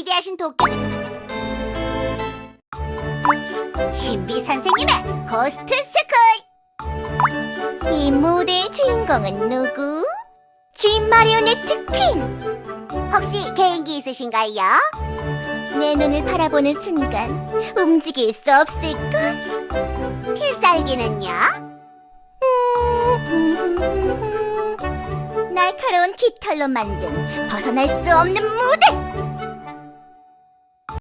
위대하신 도깨비 신비 선생님의 고스트 스쿨 이 무대의 주인공은 누구? 주인 마리오네트 퀸 혹시 개인기 있으신가요? 내 눈을 바라보는 순간 움직일 수 없을걸? 필살기는요? 음, 날카로운 깃털로 만든 벗어날 수 없는 무대!